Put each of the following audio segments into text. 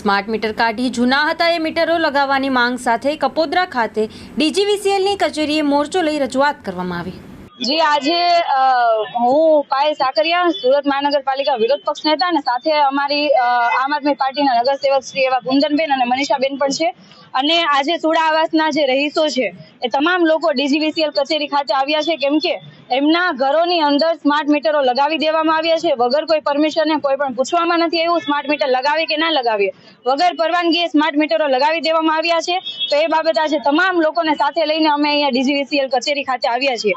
Smart meter કાઢી જૂના હતા એ મીટરો લગાવવાની માંગ સાથે કપોદરા ખાતે ડીજીવીસીએલની કચેરીએ મોરચો લઈ રજૂઆત કરવામાં આવી. જી, આજે હું પાયલ સાકરિયા, સુરત મહાનગરપાલિકા વિરોધ પક્ષ નેતા અને સાથે અમારી આમ આદમી પાર્ટીના નગરસેવક શ્રી એવા કુંદનબેન અને મનીષાબેન પણ છે. અને આજે સુડા આવાસના જે રહીશો છે, એ તમામ લોકો ડીજીવીસીએલ કચેરી ખાતે આવ્યા છે. કેમ કે એમના ઘરોની અંદર સ્માર્ટ મીટરો લગાવી દેવામાં આવ્યા છે. વગર કોઈ પરમિશને કોઈ પણ પૂછવામાં નથી એવું સ્માર્ટ મીટર લગાવી કે ના લગાવીએ વગર પરવાનગીએ સ્માર્ટ મીટરો લગાવી દેવામાં આવ્યા છે. તો એ બાબત આજે તમામ લોકોને સાથે લઈને અમે અહીંયા ડીજીવીસીએલ કચેરી ખાતે આવ્યા છીએ.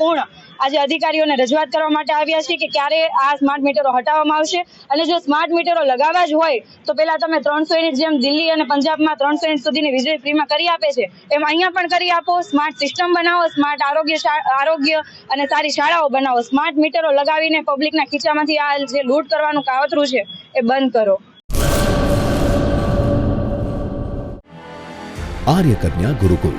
પૂર્ણ. આજે અધિકારીઓને રજૂઆત કરવા માટે આવ્યા છે કે ક્યારે આ સ્માર્ટ મીટરો હટાવવામાં આવશે અને જો સ્માર્ટ મીટરો લગાવવા જ હોય, તો પહેલા તમે ત્રણસો યુનિટ જેમ દિલ્હી અને પંજાબમાં ત્રણસો યુનિટ સુધીની વીજળી ફ્રીમાં કરી આપે છે, એમ અહીંયા પણ કરી આપો. સ્માર્ટ સિસ્ટમ બનાવો સ્માર્ટ આરોગ્ય આરોગ્ય અને સારી શાળાઓ બનાવો. સ્માર્ટ મીટરો લગાવીને પબ્લિકના ખીચામાંથી આ જે લૂંટ કરવાનું કાવતરું છે, એ બંધ કરો. આર્યકન્યા ગુરુકુળ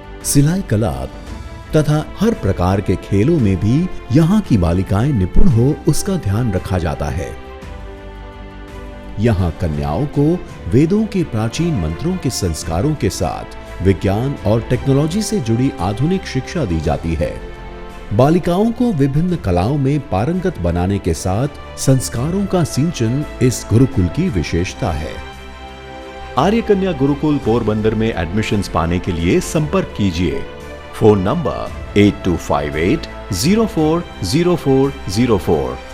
सिलाई कला तथा हर प्रकार के खेलों में भी यहाँ की बालिकाएँ निपुण हो उसका ध्यान रखा जाता है। यहाँ कन्याओं को वेदों के प्राचीन मंत्रों के संस्कारों के साथ विज्ञान और टेक्नोलॉजी से जुड़ी आधुनिक शिक्षा दी जाती है। बालिकाओं को विभिन्न कलाओं में पारंगत बनाने के साथ संस्कारों का सिंचन इस गुरुकुल की विशेषता है। आर्य कन्या गुरुकुल पोरबंदर में एडमिशन्स पाने के लिए संपर्क कीजिए phone number eight two five eight zero four zero four zero four